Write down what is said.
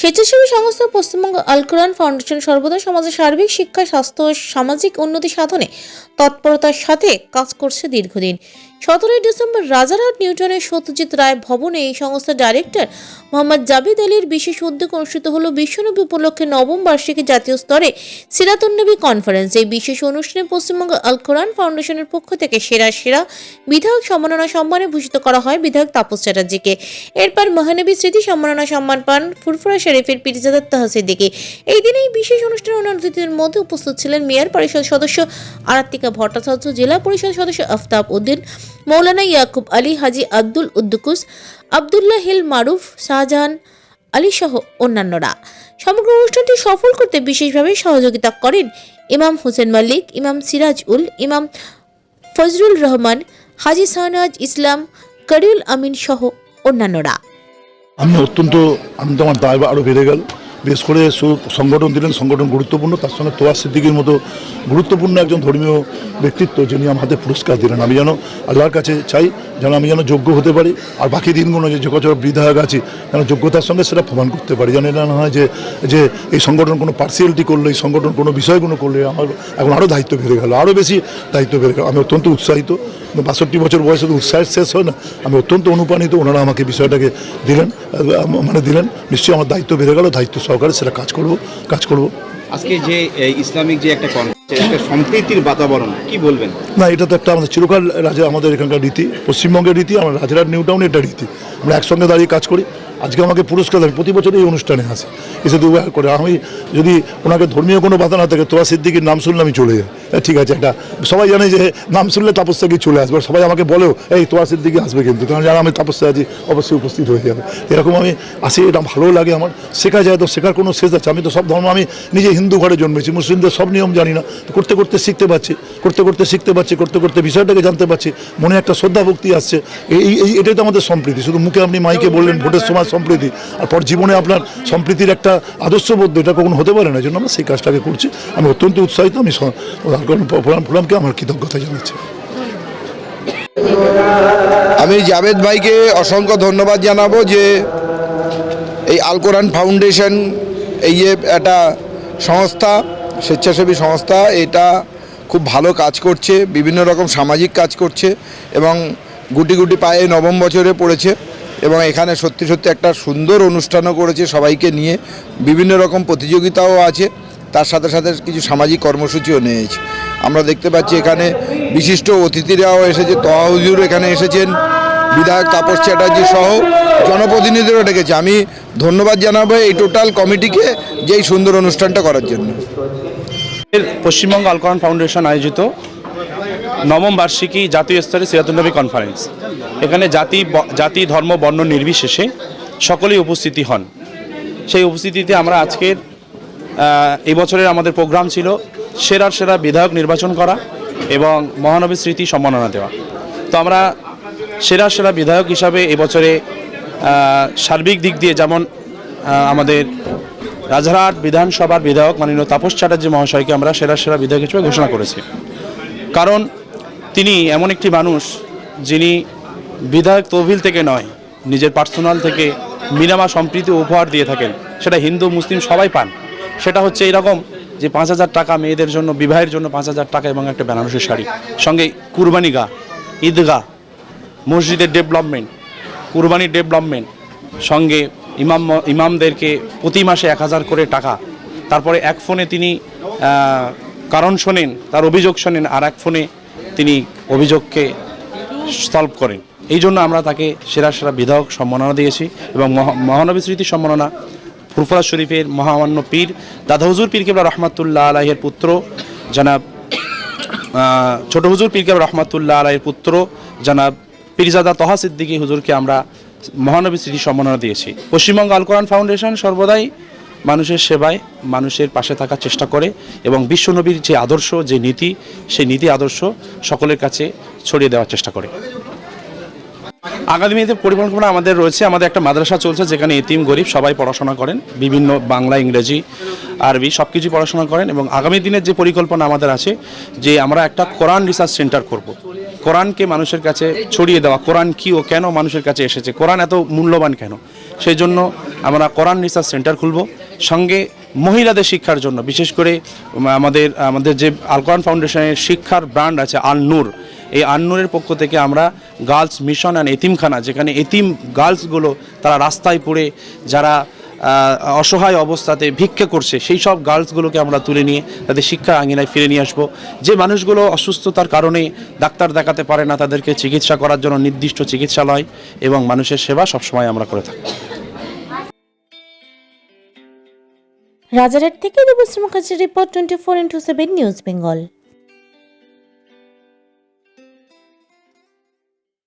স্বেচ্ছাসেবী সংস্থা পশ্চিমবঙ্গ আলকুরান ফাউন্ডেশন সর্বদা সমাজের সার্বিক শিক্ষা, স্বাস্থ্য ও সামাজিক উন্নতি সাধনে তৎপরতার সাথে কাজ করছে দীর্ঘদিন। সতেরোই ডিসেম্বর রাজারহাট নিউটনের সত্যজিৎ রায় ভবনে এই সংস্থার ডাইরেক্টর মোহাম্মদ জাবিদ আলীর বিশেষ উদ্যোগ অনুষ্ঠিত হল বিশ্বনবী উপলক্ষে নবম বার্ষিকী জাতীয় স্তরে সিরাতুন্নবী কনফারেন্স এই বিশেষ অনুষ্ঠানে পশ্চিমবঙ্গ আল কোরআন ফাউন্ডেশনের পক্ষ থেকে সেরা সেরা বিধায়ক সম্মাননা সম্মানে ভূষিত করা হয় বিধায়ক তাপস চ্যাটার্জিকে। এরপর মহানবী স্মৃতি সম্মাননা সম্মান পান ফুরফুরা শরীফের পিরজাদার তাহসিদ্দিকে এই দিন এই বিশেষ অনুষ্ঠানে অন্যান্য অতিথিদের মধ্যে উপস্থিত ছিলেন মেয়র পরিষদ সদস্য আরাত্তিকা ভট্টাচার্য, জেলা পরিষদ সদস্য আফতাব উদ্দিন মৌলানা ইয়াকুব আলী হাজি আব্দুল উদ্দুকুস, আবদুল্লাহ হিল মারুফ, শাহজাহান আলী সহ অন্যান্যরা। সমগ্র অনুষ্ঠানটি সফল করতে বিশেষভাবে সহযোগিতা করেন ইমাম হোসেন মালিক, ইমাম সিরাজ উল, ইমাম ফজরুল রহমান, হাজি শাহনাজ ইসলাম, করিউল আমিন সহ অন্যান্যরা। আমি অত্যন্ত আমি তো আমার দায় আরও বেড়ে গেল। বেশ করে সংগঠন দিলেন, সংগঠন গুরুত্বপূর্ণ, তার সঙ্গে তোয়া সিদ্দিকির মতো গুরুত্বপূর্ণ একজন ধর্মীয় ব্যক্তিত্ব যিনি আমার হাতে পুরস্কার দিলেন। আমি যেন আল্লাহর কাছে চাই, যেন আমি যেন যোগ্য হতে পারি, আর বাকি দিনগুলো যে যোগাযোগ বিধায়ক আছে, যেন যোগ্যতার সঙ্গে সেটা প্রমাণ করতে পারি। যেন এটা না হয় যে যে এই সংগঠন কোনো পার্সিয়ালিটি করলে, এই সংগঠন কোনো বিষয়গুলো করলে আমার এখন আরও দায়িত্ব বেড়ে গেল আরও বেশি দায়িত্ব বেড়ে গেল। আমি অত্যন্ত উৎসাহিত বাষট্টি বছর বয়সে তো উৎসাহের শেষ হয় না। আমি অত্যন্ত অনুপ্রাণিত, ওনারা আমাকে বিষয়টাকে দিলেন মানে দিলেন, নিশ্চয়ই আমার দায়িত্ব বেড়ে গেল, দায়িত্ব সহকারে সেটা কাজ করব কাজ করব। আজকে যে ইসলামিক যে একটা একটা বাতাবরণ, কি বলবেন? না, এটা তো একটা আমাদের চিরকাল রাজা আমাদের এখানকার রীতি, পশ্চিমবঙ্গের রীতি, আমরা রাজারহাট নিউ টাউনে এটা রীতি। আমরা একসঙ্গে দাঁড়িয়ে কাজ করি। আজকে আমাকে পুরস্কার দেন প্রতি বছর এই অনুষ্ঠানে আসে। এসে দুবার করে। আমি যদি ওনাকে ধর্মীয় কোনো বাধা না থাকে, তোরা সিদ্দিকির নাম শুনলে আমি চলে যাই। ঠিক আছে একটা সবাই জানে যে নাম শুনলে তাপস্যাকে চলে আসবে। সবাই আমাকে বলেও, এই তোয়া সিদ্দিকি আসবে কিন্তু। কারণ যারা আমি তাপস্যা আছি, অবশ্যই উপস্থিত হয়ে যাবে। এরকম আমি আসি এটা ভালো লাগে আমার। শেখা যায় তো, শেখার কোনো শেষ আছে। আমি তো সব ধর্ম, আমি নিজে হিন্দু ঘরে জন্মেছি, মুসলিমদের সব নিয়ম জানি না। করতে করতে শিখতে পারছি, করতে করতে শিখতে পারছি, করতে করতে বিষয়টাকে জানতে পারছি। মনে একটা শ্রদ্ধা ভক্তি আসছে। এই, এই- এটাই তো আমাদের সম্প্রীতি। শুধু মুখে আপনি মাইকে বললেন, ভোটের সময় সম্প্রীতি। আর পর জীবনে আপনার সম্প্রীতির একটা আদর্শবোধ, এটা কখনো হতে পারে না। এই জন্য আমরা সেই কাজটাকে করছি। আমি অত্যন্ত উৎসাহিত, আমি আমার কৃতজ্ঞতা জানাচ্ছি। আমি জাভেদ ভাইকে অসংখ্য ধন্যবাদ জানাব যে এই আল কোরআন ফাউন্ডেশন, এই যে একটা সংস্থা, স্বেচ্ছাসেবী সংস্থা, এটা খুব ভালো কাজ করছে, বিভিন্ন রকম সামাজিক কাজ করছে এবং গুটি গুটি পায়ে নবম বছরে পড়েছে এবং এখানে সত্যি সত্যি একটা সুন্দর অনুষ্ঠানও করেছে সবাইকে নিয়ে, বিভিন্ন রকম প্রতিযোগিতাও আছে। তার সাথে সাথে কিছু সামাজিক কর্মসূচিও নিয়েছে। আমরা দেখতে পাচ্ছি এখানে বিশিষ্ট অতিথিরাও এসেছে। তহা হুজুর এখানে এসেছেন, বিধায়ক তাপস চ্যাটার্জি সহ জনপ্রতিনিধিরাও ডেকেছে। আমি ধন্যবাদ জানাব এই টোটাল কমিটিকে যে এই সুন্দর অনুষ্ঠানটা করার জন্য। পশ্চিমবঙ্গ আলকরণ ফাউন্ডেশন আয়োজিত নবম বার্ষিকী জাতীয় স্তরে সিরাতুন্নবী কনফারেন্স এখানে জাতি জাতি, ধর্ম, বর্ণ নির্বিশেষে সকলেই উপস্থিতি হন। সেই উপস্থিতিতে আমরা আজকের এই বছরের আমাদের প্রোগ্রাম ছিল সেরার সেরা বিধায়ক নির্বাচন করা এবং মহানবী স্মৃতি সম্মাননা দেওয়া। তো আমরা সেরা সেরা বিধায়ক হিসাবে এবছরে সার্বিক দিক দিয়ে যেমন আমাদের রাজারহাট বিধানসভার বিধায়ক মাননীয় তাপস চ্যাটার্জি মহাশয়কে আমরা সেরা সেরা বিধায়ক হিসেবে ঘোষণা করেছি। কারণ তিনি এমন একটি মানুষ যিনি বিধায়ক তহবিল থেকে নয়, নিজের পার্সোনাল থেকে মিনামা সম্প্রীতি উপহার দিয়ে থাকেন। সেটা হিন্দু, মুসলিম সবাই পান। সেটা হচ্ছে এরকম যে পাঁচ হাজার টাকা মেয়েদের জন্য, বিবাহের জন্য পাঁচ হাজার টাকা এবং একটা বেনারসি শাড়ি। সঙ্গে কুরবানি গা ঈদগাহ মসজিদের ডেভেলপমেন্ট কুরবানির ডেভেলপমেন্ট সঙ্গে ইমাম, ইমামদেরকে প্রতি মাসে এক হাজার করে টাকা। তারপরে এক ফোনে তিনি কারণ শোনেন, তার অভিযোগ শোনেন, আর এক ফোনে তিনি অভিযোগকে সলভ করেন। এই জন্য আমরা তাকে সেরা সেরা বিধায়ক সম্মাননা দিয়েছি এবং মহা- মহানবী স্মৃতি সম্মাননা ফুরফুরা শরীফের মহামান্য পীর দাদা হুজুর পীর কেবলা রহমাতুল্লাহ আলাহের পুত্র, জনাব ছোট হুজুর পীর কেবলা রহমাতুল্লাহ আলাহের পুত্র, জনাব পীরজাদা তহা সিদ্দিকী হুজুরকে আমরা মহানবী স্মৃতি সম্মাননা দিয়েছি। পশ্চিমবঙ্গ আল কোরআন ফাউন্ডেশন সর্বদাই মানুষের সেবায়, মানুষের পাশে থাকার চেষ্টা করে এবং বিশ্বনবীর যে আদর্শ, যে নীতি, সেই নীতি আদর্শ সকলের কাছে ছড়িয়ে দেওয়ার চেষ্টা করে। আগামী দিনে পরিকল্পনা আমাদের রয়েছে। আমাদের একটা মাদ্রাসা চলছে যেখানে এতিম, গরিব সবাই পড়াশোনা করেন। বিভিন্ন বাংলা, ইংরেজি, আরবি সব কিছু পড়াশোনা করেন এবং আগামী দিনের যে পরিকল্পনা আমাদের আছে, যে আমরা একটা কোরআন রিসার্চ সেন্টার করব। কোরআনকে মানুষের কাছে ছড়িয়ে দেওয়া, কোরআন কি ও কেন মানুষের কাছে এসেছে, কোরআন এত মূল্যবান কেন? সেই জন্য আমরা কোরআন রিসার্চ সেন্টার খুলব। সঙ্গে মহিলাদের শিক্ষার জন্য, বিশেষ করে আমাদের আমাদের যে আল কোরআন ফাউন্ডেশনের শিক্ষার ব্র্যান্ড আছে আল নূর। এই আন্নুরের পক্ষ থেকে আমরা গার্লস মিশন অ্যান্ড এতিমখানা, যেখানে এতিম গার্লসগুলো তারা রাস্তায় পড়ে, যারা অসহায় অবস্থাতে ভিক্ষা করছে, সেই সব গার্লসগুলোকে আমরা তুলে নিয়ে তাদের শিক্ষা আঙিনায় ফিরে নিয়ে আসব। যে মানুষগুলো অসুস্থতার কারণে ডাক্তার দেখাতে পারে না, তাদেরকে চিকিৎসা করার জন্য নির্দিষ্ট চিকিৎসালয় এবং মানুষের সেবা সবসময় আমরা করে থাকি। রাজারহাট থেকে দেবশ্রী মুখার্জির report twenty four into seven news Bengal.